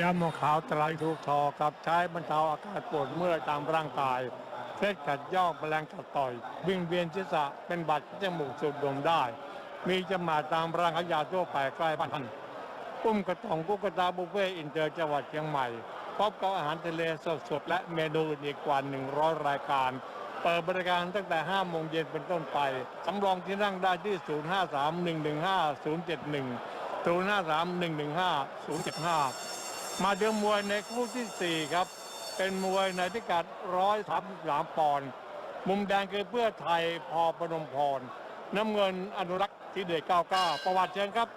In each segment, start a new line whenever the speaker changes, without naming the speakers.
ยาหมอขาวตรถูกทอกับใช้บรรเทาอาการปวดเมื่อยตามร่างกายเส้นกัดย่อกแมลงกัดต่อย วิ่งเวียนศีรษะเป็นบัตรจมูกสูดดมได้ มีจำหน่ายตามร้านขายยาทั่วไปใกล้บ้านปุ้มกระต่องกุ๊กกระตาบุฟเฟ่อินเตอร์จังหวัดเชียงใหม่พบกับอาหารทะเลสดๆ และเมนูอื่นอีกกว่า 100 รายการ เปิดบริการตั้งแต่ 5 โมงเย็นเป็นต้นไป สำรองที่นั่งได้ที่ 053 115 071 053 115 075 มาเดือมวยในคู่ที่ 4 ครับ เป็นมวยในพิกัด133ปอนด์มุมแดงคือเพื่อไทยพอประนมพร น้ำเงินอนุรักษ์ที่เดช99 ประวัติเชิญครับ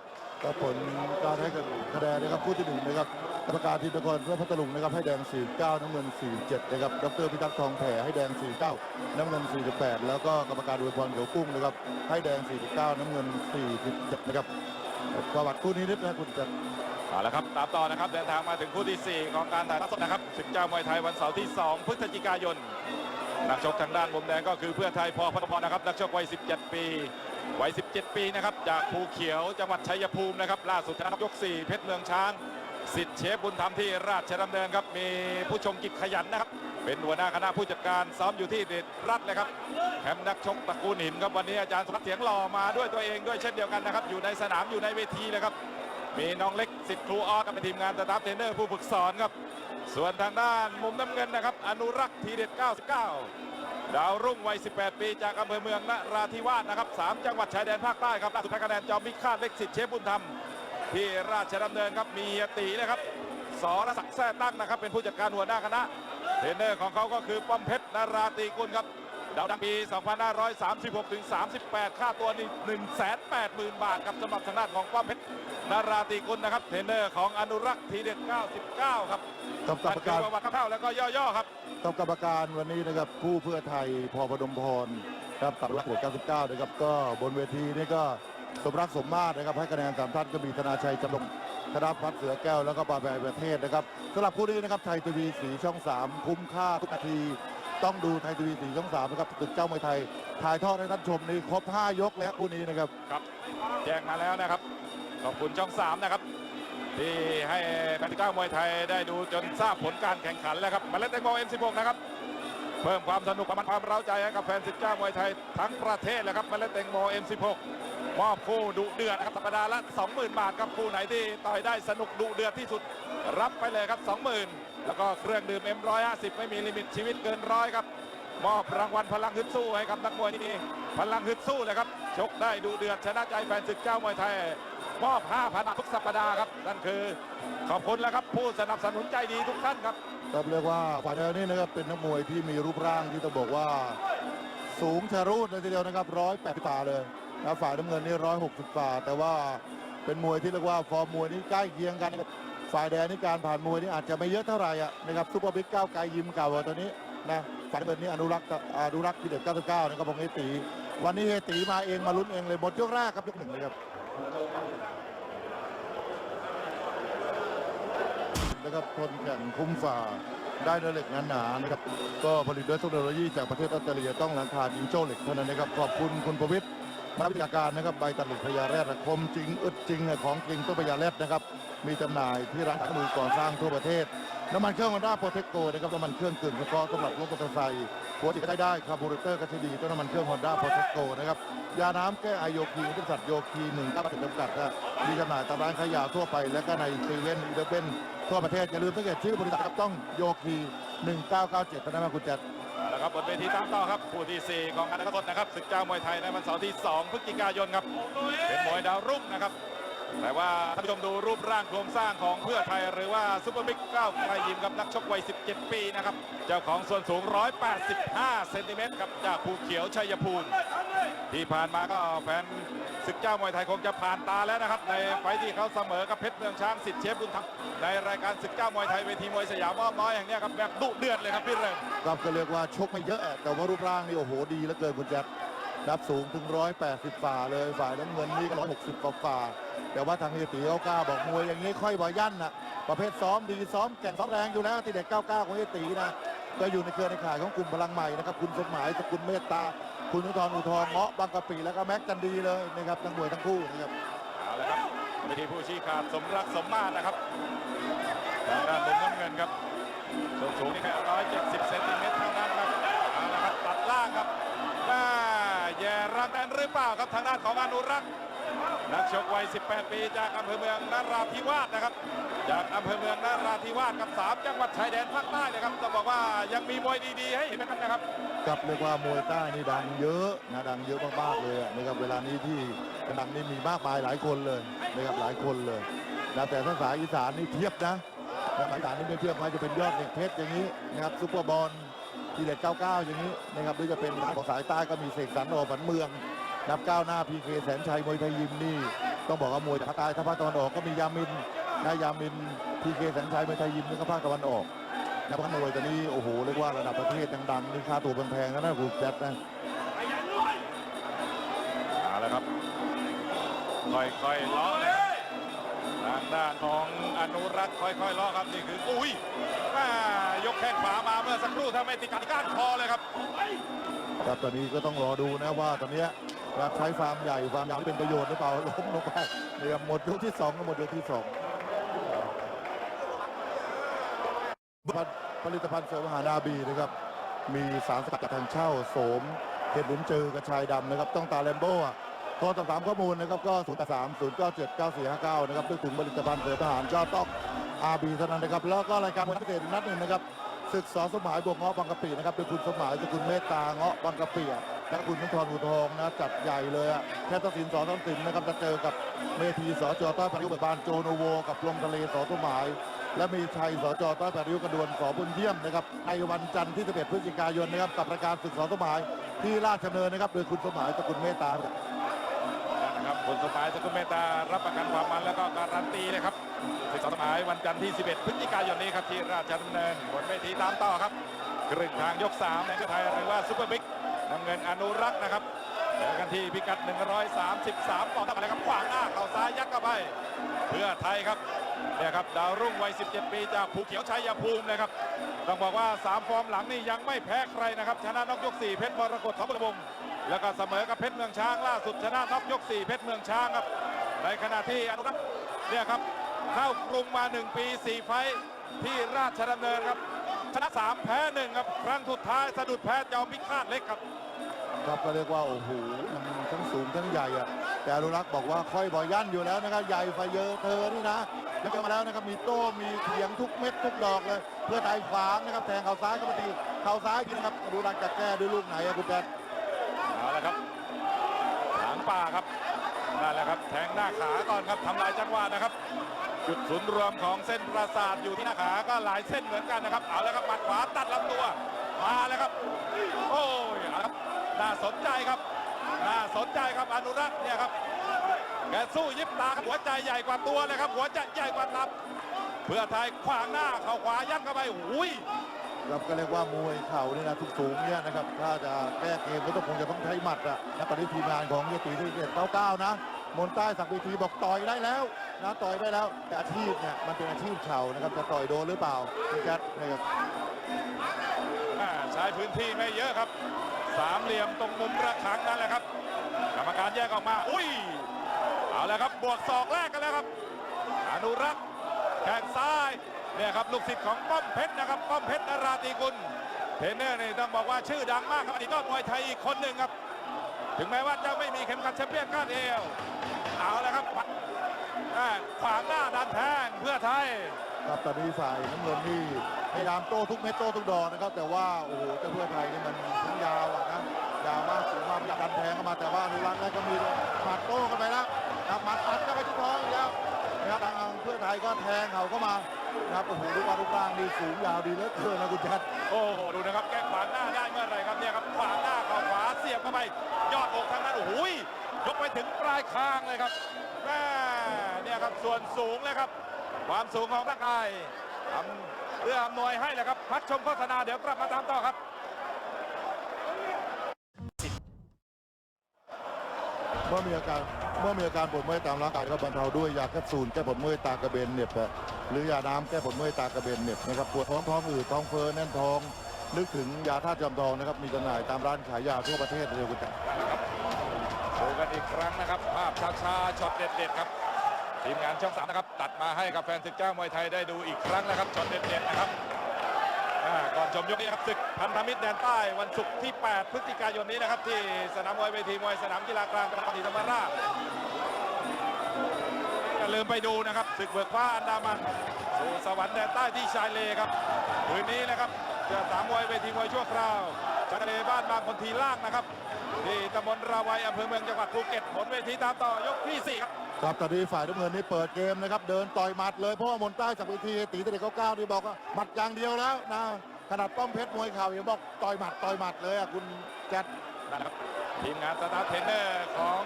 ก็ผลการให้คะแนนนะครับคู่ที่หนึ่งนะครับกรรมการทีมนครเพื่อพัทลุงนะครับให้แดง 49 น้ำเงิน 47 นะครับ ดรพิทักษ์ทองแผ่ให้แดง 49 น้ำเงิน 48 แล้วก็กรรมการอวยพรเขียวกุ้งนะครับให้แดง 49 น้ำเงิน 47 นะครับประวัติคู่นี้นิดนะคุณจัด
เอาละครับ ตามต่อนะครับ เดินทางมาถึงคู่ที่ 4 ของการถ่ายทอดสดนะครับศึกเจ้ามวยไทยวันเสาร์ที่ 2 พฤศจิกายน นักชกทางด้านมุมแดงก็คือเพื่อไทยพอพัฒพรนะครับ นักชกวัย 17 ปี วัย 17 ปีนะครับ จากภูเขียวจังหวัดชัยภูมินะครับ ล่าสุดชนะยก 4 เพชรเมืองช้าง สิทธิ์เชฟบุญธรรมที่ราชดำเนินครับ มีผู้ชมกิจขยันนะครับ เป็นหัวหน้าคณะผู้จัดการซ้อมอยู่ที่เดชรัฐเลยครับแคมป์นักชกตระกูลหินครับวันนี้อาจารย์สุรัตน์เสียงหล่อมาด้วยตัวเองด้วยเช่นเดียวกันนะครับ อยู่ในสนามอยู่ในเวทีเลยครับ มีน้องเล็กสิทธิ์ครูออกับทีมงานสตาฟเทรนเนอร์ผู้ฝึกสอนครับ ส่วนทางด้านมุมน้ำเงินนะครับ อนุรักษ์ทีเด็ด 99 ดาวรุ่งวัย 18 ปีจากอำเภอเมืองนราธิวาสนะครับ 3 จังหวัดชายแดนภาคใต้ครับล่าสุดแพ้คะแนนจอมพิฆาตเล็กสิทธิ์เชฟบุญธรรม ที่ราชดำเนินครับ มีเฮียตีนะครับสรศักดิ์แท้ตั้งนะครับ เป็นผู้จัดการหัวหน้าคณะ เทรนเนอร์ของเขาก็คือป้อมเพชรนาราตีกุลครับ ดาวดังปี 2536 ถึง 38 ค่าตัวนี่180,000 บาทครับสำหรับทางด้านของป้อมเพชรนาราตรีกุลนะครับ เทรนเนอร์ของอนุรักษ์ทีเด็ด 99 ครับ
กับกรรม
นั่นคื
การ
อประวัติคร่าวๆแล้วก็ย่อๆครับ
กับกรรมการวันนี้นะครับคู่เพื่อไทยพอพดมพรครับตัดรักหัว99 นะครับ ก็บนเวทีนี่ก็สมรักสมมาตรนะครับให้คะแนนสามท่านก็มีธนาชัยจำลองธนพัฒน์เสือแก้วแล้วก็ปาแปรประเทศนะครับสำหรับคู่นี้นะครับไทยทีวีสีช่อง 3 คุ้มค่าทุกนาที ต้องดูไทยทีวีสีช่อง3นะครับตึกเจ้ามวยไทย ถ่ายทอดให้ท่านชมนี่ครบ 5 ยกแล้วคู่นี้นะครับ
ครับแจ้งมาแล้วนะครับ ขอบคุณช่อง3นะครับ ที่ให้แฟนก้ามวยไทยได้ดูจนทราบผลการแข่งขันแล้วครับมาเล่นแตงโม M16 นะครับเพิ่มความสนุกความมันความเร้าใจให้กับแฟนศึกเจ้ามวยไทยทั้งประเทศเลยครับมาเล่นแตงโม M16 มอบคู่ดุเดือดนะครับสัปดาห์ละ 20,000 บาทครับคู่ไหนที่ต่อยได้สนุกดุเดือดที่สุดรับไปเลยครับ 20,000 แล้วก็เครื่องดื่ม M150 ไม่มีลิมิตชีวิตเกินร้อยครับ มอบรางวัลพลังฮึดสู้ให้กับนักมวยที่นี่พลังฮึดสู้เลยครับ ชกได้ดูเดือดชนะใจแฟนศึกเจ้ามวยไทย มอบ 5,000ทุกสัปดาห์ครับ นั่นคือ ขอบคุณแล้วครับ ผู้สนับสนุนใจดีทุกท่านครับ
ครับเรียกว่าฝ่ายแดงนี่นะครับเป็นนักมวยที่มีรูปร่างที่ต้องบอกว่า สูงชะรูดเลยทีเดียวนะครับร้อยแปดฝ่าเลยนะฝ่ายน้ำเงินนี่ร้อยหกสิบฝ่าแต่ว่าเป็นมวยที่เรียกว่าฟอร์มมวยนี่ใกล้เคียงกันนะครับ ฝ่ายแดงนี่การผ่านมวยนี่อาจจะไม่เยอะเท่าไหร่อะนะครับซุปเปอร์บิ๊กก้าวไกลยิมเก่าอะตัวนี้นะฝ่ายน้ำเงินนี่อนุรักษ์อนุรักษ์ที่เด็ด99นะครับของเฮตี วันนี้เฮตีมาเองมาลุ้นเองเลยหมดยกแรกครับยกหนึ่งเลยครับนะครับทนแข่งคุ้มฝ่าได้เนื้อเหล็กหนาๆนะครับก็ผลิตด้วยเทคโนโลยีจากประเทศออสเตรเลียต้องหลังคาจิงโจ้เหล็กเท่านั้นนะครับขอบคุณคุณประวิทย์นักวิชาการนะครับใบตัดเหล็กพญาแรดคมจริงอึดจริงของจริงต้องพญาแรดนะครับ มีจำหน่ายที่ร้านขายมือก่อสร้างทั่วประเทศ น้ำมันเครื่องฮอนด้าโปรเทคโกนะครับน้ำมันเครื่องกึ่งเฉพาะสำหรับรถมอเตอร์ไซค์หัวติดได้ได้คาร์บูเรเตอร์ก็ใช้ดีต้องน้ำมันเครื่องฮอนด้าโปรเทคโกนะครับยาน้ำแก้ไอโยคีบริษัทโยคีหนึ่งก้าวจำกัดนะมีจำหน่ายตามร้านขายยาทั่วไป และก็ในเซเว่นอีเลฟเว่นทั่วประเทศอย่าลืมสังเกตชื่อบริษัทครับต้องโยคี1997พนักงานคุณแจ็ค
เอาละครับบนเวทีตามต่อครับคู่ที่ 4 ของการแข่งขันนะครับศึกเจ้ามวยไทยในวันเสาร์ที่ 2 พฤศจิกายนครับเป็นมวยดาวรุ่งนะครับ แต่ว่าท่านผู้ชมดูรูปร่างโครงสร้างของเพื่อไทยหรือว่าซุปเปอร์บิ๊กเก้าไทยยิมกับนักชกวัย 17 ปีนะครับ เจ้าของส่วนสูง 185 เซนติเมตรครับจากภูเขียวชัยภูมิที่ผ่านมาก็แฟนศึกเจ้ามวยไทยคงจะผ่านตาแล้วนะครับ ในไฟที่เขาเสมอกับเพชรเมืองช้างสิทธิ์เชฟบุญธรรมในรายการศึกเจ้ามวยไทยเวทีมวยสยามอ้อมน้อยแห่งนี้ครับแบบดุเดือดเลยครับพี่เริง
ครับก็เรียกว่าชกไม่เยอะแต่ว่ารูปร่างนี่โอ้โหดีเหลือเกินคุณแจ็ค นับสูงถึง 180ฝ่าเลยฝ่ายน้ำเงินนี่ก็160กว่าฝ่า แต่ว่าทางเฮยตีเขากล้าบอกมวยอย่างนี้ค่อยบ่ยั่นนะประเภทซ้อมดีซ้อมแก่งซ้อมแรงอยู่แล้วที่เด็ก 99 ของเฮยตีนะก็อยู่ในเครือในข่ายของกลุ่มพลังใหม่นะครับคุณสมหมายสกุลเมตตา คุณนุทรอุทองเงาะบางกะปิแล้วก็แม็กจันดีเลยนะครับทั้งมวยทั้งคู่นะครับ
เอาละครับเวทีผู้ชี้ขาดสมรักสมมาตรนะครับทางด้านมุมน้ำเงินครับส่วนสูงนี่แค่170เซนติเมตรเท่า แย่รังแตนหรือเปล่าครับทางด้านของอนุรักษ์นักชกวัย 18 ปีจากอำเภอเมืองนราธิวาสนะครับ จากอำเภอเมืองนราธิวาสกับ 3 จังหวัดชายแดนภาคใต้เลยครับต้องบอกว่ายังมีมวยดีๆ ให้เห็นกันนะครับ
ครับเรียกว่ามวยใต้นี่ดังเยอะนะดังเยอะมากๆเลยนะครับเวลานี้ที่ดังนี่มีมากมายหลายคนเลยนะครับหลายคนเลยนะแต่ถ้าสายอีสานนี่เทียบนะนะสายอีสานนี่ไม่เทียบไม่จะเป็นยอดเหล็กเพชรอย่างนี้นะครับซุปเปอร์บอล ทีเด็ด99 อย่างนี้นะครับหรือจะเป็นของสายใต้ก็มีเสกสรรโอฝันเมืองนับก้าวหน้าพีเคแสนชัยมวยไทยยิมนี่ ต้องบอกว่ามวยภาคใต้ถ้าภาคตะวันออกก็มียามินนะยามินพีเคแสนชัยมวยไทยยิมนี่ก็ภาคตะวันออกนักมวยตอนนี้โอ้โหเรียกว่าระดับประเทศดังๆนี่ค่าตัวแพงๆนะนะคุณแจ๊ดนะ
เอาละครับค่อยๆลาะเลยางด้านของอนุรักษ์ค่อยๆลาะครับนี่คืออุ้ยแม่ยกแข้งขวามาเมื่อสักครู่ถ้าไม่ติดกัดก้านคอเลยครับ
ครับตอนนี้ก็ต้องรอดูนะว่าตอนนี้รับใช้ฟาร์มใหญ่ฟาร์มใหญ่เป็นประโยชน์หรือเปล่าล้มลงไปเนี่ยหมดยกที่สองก็หมดยกที่สองผลิตภัณฑ์เสริมอาหารอาบีนะครับมีสารสกัดจากทางเช่าโสมเห็ดหลุมเจอกระชายดำนะครับ ต้องตาแลมโบ้อะ โทรสอบถามข้อมูลนะครับก็ 0 3 0 9 7 9 4 5 9 นะครับด้วยถุงผลิตภัณฑ์เสริมอาหารก็ต้องอาบีเท่านั้นนะครับ แล้วก็รายการพิเศษนัดหนึ่งนะครับศึกสอสมหมายบวกเงาะบางกะปินะครับโดยคุณสมหมายโดยคุณเมตตาเงาะบางกะปิและคุณนุทรอุทองนะจัดใหญ่เลยอะแค่ตัดสินสอตัดสินนะครับจะเจอกับเมทีสอจอต้อยพายุเบิกบานโจโนโว กับลมทะเลสอสมหมายและมีชัยสอจอต้อยพายุกระดวนสอบุญเยี่ยมนะครับในวันจันทร์ที่ 11 พฤศจิกายนนะครับกับรายการศึกสอสมหมายที่ราชดำเนินนะครับ โดยคุณสมายกับคุณเมตตา
นะ ครับคุณสมายสกุลเมตารับประกันความมันแล้วก็การันตีเลยครับที่สองสมหมายวันจันทร์ที่ 11 พฤศจิกายนนี้ครับที่ราชดำเนินบนเวทีตามต่อครับครึ่งทางยก3ในประเทศไทยหรือว่าซุปเปอร์บิ๊กน้ำเงินอนุรักษ์นะครับเจอกันที่พิกัด 133ปอนด์เท่ากันครับขวางหน้าเข่าซ้ายยัดเข้าไป เพื่อไทยครับ เนี่ยครับดาวรุ่งวัย 17 ปีจากภูเขียวชัยภูมินะครับ ต้องบอกว่า 3 ฟอร์มหลังนี่ยังไม่แพ้ใครนะครับ ชนะนอกยก 4 เพชรมรกตเขาประวงแล้วก็เสมอกับเพชรเมืองช้างล่าสุดชนะนอกยก 4 เพชรเมืองช้างครับ ในขณะที่อนุรักษ์เนี่ยครับเข้ากรุงมา 1 ปี 4 ไฟท์ที่ราชดำเนินครับชนะ 3 แพ้ 1 ครับ ครั้งสุดท้ายสะดุดแพ้จอมพิฆาตเล็กครับ
ครับก็เรียกว่าโอ้โหมัน ทั้งสูงทั้งใหญ่อะแต่อนุรักษ์บอกว่าค่อยบ่อยยันอยู่แล้วนะครับใหญ่ไฟเยอะเธอนี่นะแล้วก็มาแล้วนะครับมีโต้มีเถียงทุกเม็ดทุกดอกเลย เพื่อไทยขวางนะครับแทงเข่าซ้ายก็มาตีเข่าซ้ายกินครับอนุรักษ์จะแก้ด้วยลูกไหนอะคุณแจ๊ด
เอาละครับหางป่าครับนั่นแหละครับแทงหน้าขาก่อนครับทำลายจังหวะนะครับจุดศูนย์รวมของเส้นประสาทอยู่ที่หน้าขาก็หลายเส้นเหมือนกันนะครับ เอาแล้วครับหมัดขวาตัดลำตัวมาแล้วครับ โอ้ยเอาละครับน่าสนใจครับ น่าสนใจครับอนุรักษ์เนี่ยครับแกสู้ยิบตาครับหัวใจใหญ่กว่าตัวเลยครับ หัวใจใหญ่กว่าตับเพื่อไทยขวางหน้าเข่าขวายัดเข้าไปอุ้ย
ครับก็เรียกว่ามวยเข่านี่นะทุกสูงเนี่ยนะครับถ้าจะแก้เกมก็ต้องคงจะต้องใช้หมัดอะนะตอนนี้ทีมงานของเยตีที่เจ็ดเก้าเก้านะมนใต้สักดิ์วีทีบอกต่อยได้แล้วนะต่อยได้แล้วแต่อาชีพเนี่ยมันเป็นอาชีพเข่านะครับจะต่อยโดนหรือเปล่าคุณแจ๊ดนะครับ
อ่าใช้พื้นที่ไม่เยอะครับ สามเหลี่ยมตรงมุมระฆังนั่นแหละครับ กรรมการแยกออกมา อุ้ย เอาแล้วครับ บวกศอกแรกกันแล้วครับ อนุรักษ์แข้งซ้ายเนี่ยครับลูกศิษย์ของป้อมเพชรนะครับ ป้อมเพชรนราตีกุลเทรนเนอร์นี่ต้องบอกว่าชื่อดังมากครับอดีตยอดมวยไทยอีกคนหนึ่งครับ ถึงแม้ว่าจะไม่มีเข็มขัดแชมเปี้ยนคาดเอวเอาแล้วครับขวางหน้าดันแทงเพื่อไทย
ครับตอนนี้ฝ่ายน้ำเงินนี่พยายามโต้ทุกเม็ดโต้ทุกดอกนะครับ แต่ว่าโอ้โหเจ้าเพื่อไทยนี่มันทั้งยาวอะนะยาวมากสูงมากดันแทงเข้ามาแต่ว่าอนุรักษ์ก็มีหมัดโต้กันไปแล้วนะครับหมัดอัดเข้าไปที่ท้องอีกแล้วนะครับทางเพื่อไทยก็แทงเขาเข้ามานะครับโอ้โหรูปร่างรูปร่างดีสูงยาวดีเหลือเกินนะคุณแจ๊ด
โอ้โหดูนะครับแก้ขวางหน้าได้เมื่อไหร่ครับเนี่ยครับขวางหน้าเข่าขวาเสียบเข้าไป ยอดอกทางนั้นโอ้โหยยกไปถึงปลายคางเลยครับแม่เนี่ยครับส่วนสูงเลยครับ ความสูงของร่างกายทำเพื่ออำนวยให้เลยครับพักชมโฆษณาเดี๋ยวกลับมาตามต่อครับ
เมื่อมีอาการเมื่อมีอาการปวดเมื่อยตามร่างกายก็บรรเทาด้วยยาแคปซูลแก้ปวดเมื่อยตากระเบนเหน็บอะหรือยาน้ำแก้ปวดเมื่อยตากระเบนเหน็บนะครับปวดท้องท้องอืดท้องเฟ้อแน่นท้องนึกถึงยาธาตุจำทองนะครับมีจำหน่ายตามร้านขายยาทั่วประเทศเลยคุณแจ๊ค
ดูกันอีกครั้งนะครับ ภาพช้าๆช็อตเด็ดๆครับ ทีมงานช่องสามนะครับ ตัดมาให้กับแฟนศึกเจ้ามวยไทยได้ดูอีกครั้งนะครับช็อตเด็ดๆนะครับก่อนชมยกนี้ครับศึกพันธมิตรแดนใต้วันศุกร์ที่ 8 พฤศจิกายนนี้นะครับ ที่สนามมวยเวทีมวยสนามกีฬากลางจังหวัดศรีธรรมราชอย่าลืมไปดูนะครับศึกเบิกฟ้าอันดามันสู่สวรรค์แดนใต้ที่ชายเลครับคืนนี้นะครับจะสามมวยเวทีมวยชั่วคราวชายเลบ้านบางคนทีล่างนะครับ ที่ตำบลราวัยอำเภอเมืองจังหวัดภูเก็ตผลเวทีตามต่อยกที่สี่ครับ
ครับตอนนี้ฝ่ายน้ำเงินนี่เปิดเกมนะครับ เดินต่อยหมัดเลยเพราะว่ามนใต้จากเวทีตีเด็กเก้านี่บอกว่าหมัดอย่างเดียวแล้วนะขนาดป้อมเพชรมวยเข่ายังบอกต่อยหมัดต่อยหมัดเลยอะคุณแจ็ค
นะครับทีมงานสตาร์เทรนเนอร์ของ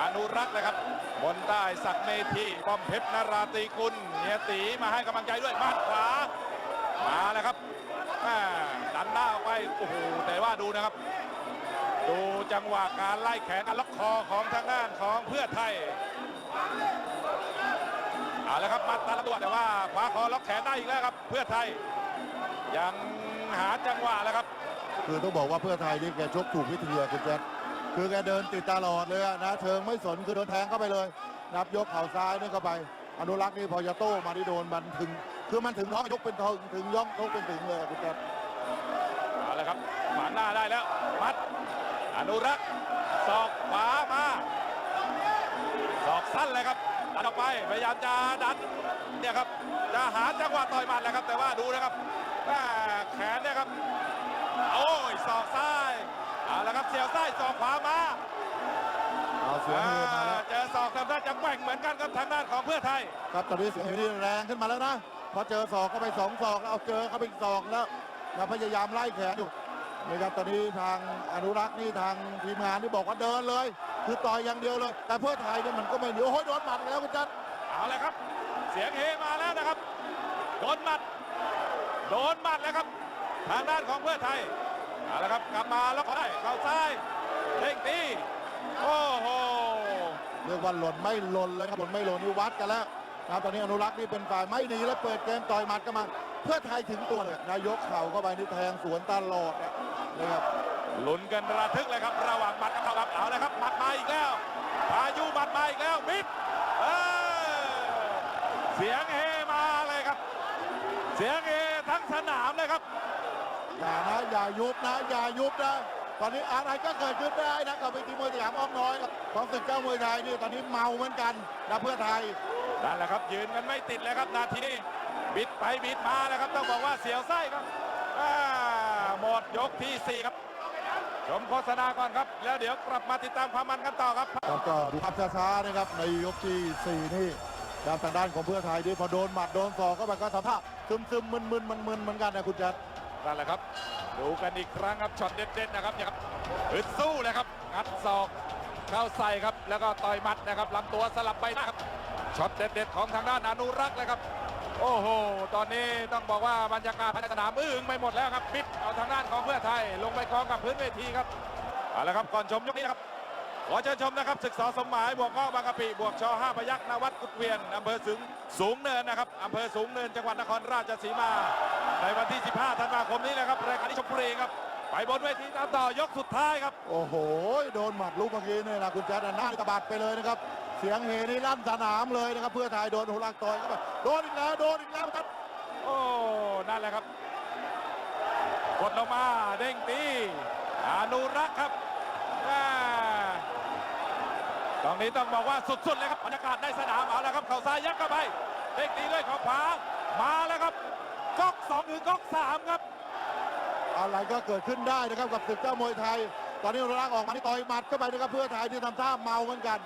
อนุรักษ์นะครับบนใต้ศักดิ์เมธีป้อมเพชรนาราตีกุลเนียตีมาให้กำลังใจด้วยหมัดขวามาแล้วครับแม่ดันหน้าออกไปโอ้โหแต่ว่าดูนะครับ ดูจังหวะการไล่แขนการล็อกคอของทางด้านของเพื่อไทย เอาละครับมัดตาลำตัวแต่ว่าขวาคอล็อกแขนได้อีกแล้วครับ เพื่อไทย ยังหาจังหวะแล้วครับ
คือต้องบอกว่าเพื่อไทยนี่แกชกถูกวิธีอะคุณแจ็คคือแกเดินติดตลอดเลยอะนะเชิงไม่สนคือโดนแทงเข้าไปเลย นับยกเข่าซ้ายนี่เข้าไป อนุรักษ์นี่พอจะโต้มาที่โดนมันถึง คือมันถึงท้องยกเป็นทองถึงย่องยกเป็นถึงเลยอะคุณแจ็ค
เอาละครับขวานหน้าได้แล้ว มัด อนุรักษ์ศอกขวามาศอก สั้นเลยครับดันออกไปพยายามจะดันเนี่ยครับจะหาจังหวะต่อยหมัดแหละครับ แต่ว่าดูนะครับแม่แขนเนี่ยครับโอ้ยศอกซ้ายเอาละครับเสียวซ้ายศอกขวามา
เอาเสียงเฮมาแล้ว
อ่าเจอศอกทำท่าจะแกว่งเหมือนกันครับทางด้านของเพื่อไทย
ครับตอนนี้เสียงเฮนี่แรงขึ้นมาแล้วนะพอเจอศอกเข้าไปสองศอกแล้วเอาเจอเข้าไปอีกศอกแล้วแล้วพยายามไล่แขนอยู่นะครับตอนนี้ทางอนุรักษ์นี่ทางทีมงานนี่บอกว่าเดินเลย คือต่อยอย่างเดียวเลย แต่เพื่อไทยเนี่ยมันก็ไม่หนีโอ้โหโดนหมัดแล้วคุณจัน
เอาเลยครับ เสียงเฮมาแล้วนะครับ โดนหมัด โดนหมัดแล้วครับ ทางด้านของเพื่อไทยเอาละครับกลับมาแล้วก็ได้เข่าซ้ายเด้งตีโอ้โห
เรียกว่าหล่นไม่หล่นเลยครับหล่นไม่หล่นนี่วัดกันแล้วนะครับตอนนี้อนุรักษ์นี่เป็นฝ่ายไม่ดีแล้วเปิดเกมต่อยหมัดกันมาเพื่อไทยถึงตัวเลยนายกเข่าเข้าไปนี่แทงสวนตลอดอะนะครับ
ลุ้นกันระทึกเลยครับ ระหว่างหมัดกับเข่าครับเอาเลยครับหมัดมาอีกแล้วพายุหมัดมาอีกแล้วมิดเออเสียงเฮมาเลยครับ เสียงเฮทั้งสนามเลยครับ
อย่านะอย่ายุบนะอย่ายุบนะตอนนี้อะไรก็เกิดขึ้นได้นะกับเวทีมวยสยามอ้อมน้อยครับของศึกเจ้ามวยไทยนี่ตอนนี้เมาเหมือนกันนะเพื่อไทย
นั่นแหละครับยืนกันไม่ติดเลยครับนาทีนี้บิดไปบิดมานะครับ ต้องบอกว่าเสียวไส้ครับอ่าหมดยกที่ 4 ครับ ชมโฆษณาก่อนครับ แล้วเดี๋ยวกลับมาติดตามความมันกันต่อครับ
ครับก็ดูภาพช้าๆนะครับในยกที่ 4 นี่ดาวทางด้านของเพื่อไทยที่พอโดนหมัดโดนศอกเข้าไปก็ทำท่าซึมๆมึนๆมันๆเหมือนกันนะคุณแจ๊ด
นั่นแหละครับ ดูกันอีกครั้งครับช็อตเด็ดๆนะครับเนี่ยครับอึดสู้เลยครับงัดศอกเข้าใส่ครับ แล้วก็ต่อยหมัดนะครับลำตัวสลับใบหน้าครับช็อตเด็ดๆของทางด้านอนุรักษ์เลยครับ โอ้โห ตอนนี้ต้องบอกว่าบรรยากาศภายในสนามอื้งไปหมดแล้วครับปิดเอาทางด้านของเพื่อไทยลงไปกองกับพื้นเวทีครับเอาละครับก่อนชมยกนี้นะครับขอเชิญชมนะครับศึกษาสมหมายบวกก้อบางกะปิบวกชอห้าพยักนวัดกุดเวียนอำเภอสูงสูงเนินนะครับอำเภอสูงเนินจังหวัดนครราชสีมา ในวันที่ 15 ธันวาคมนี้นะครับรายการที่ชมบุรีครับไปบนเวทีตามต่อยกสุดท้ายครับ
โอ้โห โดนหมัดลูกเมื่อกี้เนี่ยนะคุณแจ๊ดน่ะหน้ากระบาดไปเลยนะครับ เสียงเฮนี่ลั่นสนามเลยนะครับ เพื่อไทยโดนหุลักต่อยเข้าไปโดนอีกแล้วโดนอีกแล้วครับ
โอ้ นั่นแหละครับ กดลงมาเด้งตีอนุรักษ์ครับอ่าตรงนี้ต้องบอกว่าสุดๆเลยครับบรรยากาศในสนามเอาแล้วครับเข่าซ้ายยัดเข้าไปเด้งตีด้วยเข่าขวามาแล้วครับก๊อกสองหรือก๊อกสามครับ
อะไรก็เกิดขึ้นได้นะครับกับศึกเจ้ามวยไทย ตอนนี้รักออกมาที่ต่อยหมัดเข้าไปนะครับเพื่อไทยที่ทำท่าเมาเหมือนกัน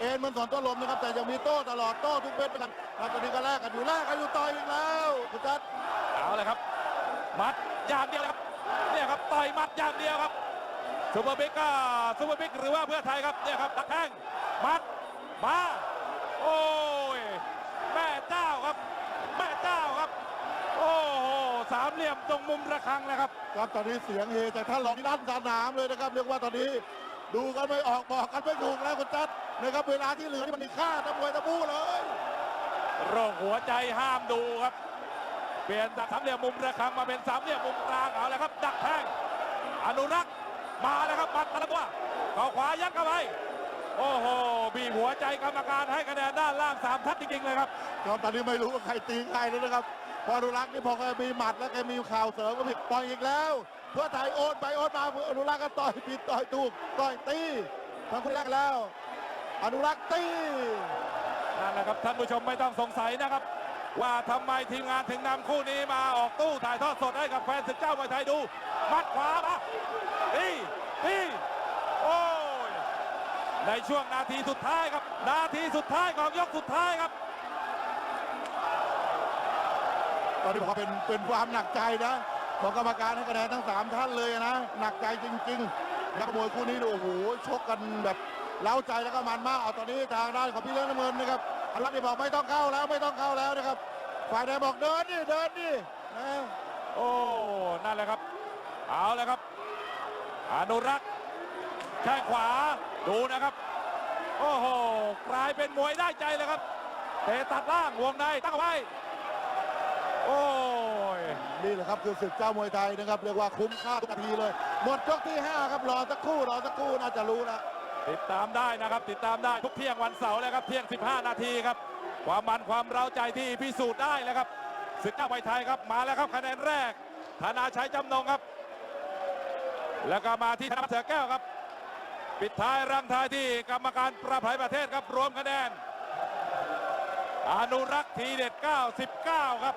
เอ็นมันสอนต้นลมนะครับ แต่ยังมีโต้ตลอดโต้ทุกเม็ดไปกันแล้วตอนนี้ก็แลกกันอยู่แลกกันอยู่ต่อยอีกแล้วคุณแจ๊ด
เอาเลยครับ มัดอย่างเดียวเลยครับเนี่ยครับต่อยมัดอย่างเดียวครับซูเปอร์บิ๊กก็ซูเปอร์บิ๊กหรือว่าเพื่อไทยครับเนี่ยครับตักแข้งมัดมาโอ้ยแม่เจ้าครับ แม่เจ้าครับ โอ้โหสามเหลี่ยมตรงมุมระฆังนะครับ
ครับตอนนี้เสียงเฮจากท่านหลองด้านสนามเลยนะครับเรียกว่าตอนนี้ ดูกันไม่ออกบอกกันไม่ถูกแล้วคุณแจ๊ด นะครับเวลาที่เหลือนี่มันมีค่าตะมวยตะบู้เลย
โรคหัวใจห้ามดูครับ เปลี่ยนจากสามเหลี่ยมมุมระฆังมาเป็นสามเหลี่ยมมุมกลางเอาแล้วครับ ดักแทงอนุรักษ์มาแล้วครับปัดตะละตัวเข่าขวายัดเข้าไปโอ้โหบีบหัวใจกรรมการให้คะแนนด้านล่างสามทัดจริงๆเลยครับ
ก็ตอนนี้ไม่รู้ว่าใครตีใครแล้วนะครับเพออนุรักษ์นี่พอแกมีหมัดแล้วแกมีข่าวเสริมก็ผิดต่อยอีกแล้ว เพื่อไทยโอนไปโอนมาอนุรักษ์ก็ต่อยผิดต่อยถูกต่อยตีทั้งคนแรกแล้ว อนุรักษ์ตี
นั่นแหละครับท่านผู้ชมไม่ต้องสงสัยนะครับ ว่าทำไมทีมงานถึงนำคู่นี้มาออกตู้ถ่ายทอดสดให้กับแฟนศึกเจ้ามวยไทยดู มัดขวามาตีตีโอ้ยในช่วงนาทีสุดท้ายครับ นาทีสุดท้ายของยกสุดท้ายครับ
ตอนนี้บอกว่าเป็นเป็นความหนักใจนะของกรรมการให้คะแนนทั้งสามท่านเลยนะ หนักใจจริง ๆ นักมวยคู่นี้ดูโอ้โหชกกันแบบ เล้าใจแล้วก็มันมากเอาตอนนี้ทางด้านของพี่เลี้ยงน้ำเงินนะครับอนุรักษ์นี่บอกไม่ต้องเข้าแล้วไม่ต้องเข้าแล้วนะครับฝ่ายแดงบอกเดินนี่เดินนี่นะ
โอ้นั่นแหละครับ เอาแล้วครับอนุรักษ์แข้งขวาดูนะครับ โอ้โหกลายเป็นมวยได้ใจเลยครับเตะตัดล่างวงในตั้งเอาไว้โอ้ย
นี่แหละครับคือศึกเจ้ามวยไทยนะครับ เรียกว่าคุ้มค่าทุกนาทีเลย หมดยกที่ 5 ครับรอสักครู่รอสักครู่น่าจะรู้แล้ว
ติดตามได้นะครับติดตามได้ทุกเที่ยงวันเสาร์เลยครับเที่ยง 15 นาทีครับ ความมันความเร้าใจที่พิสูจน์ได้เลยครับศึกเจ้ามวยไทยครับมาแล้วครับคะแนนแรกธนาชัยจำนงครับ แล้วก็มาที่ธนเสือแก้วครับ ปิดท้ายรังท้ายที่กรรมการประภัยประเทศครับรวมคะแนนอนุรักษ์ทีเด็ด 99 ครับ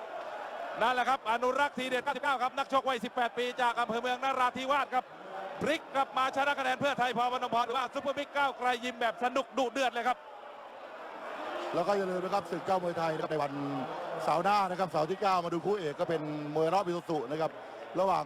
นั่นแหละครับอนุรักษ์ทีเด็ด 99 ครับนักชกวัย 18 ปีจากอำเภอเมืองนราธิวาสครับ พลิกกลับมาชนะคะแนนเพื่อไทยพอวันนพรหรือว่าซุปเปอร์บิ๊กก้าวไกลยิมแบบสนุกดุเดือดเลยครับ
แล้วก็อย่าลืมนะครับศึกเก้ามวยไทยนะครับในวันเสาร์หน้านะครับเสาร์ที่ 9 มาดูคู่เอกก็เป็นมวยรอบอิสุสุนะครับระหว่าง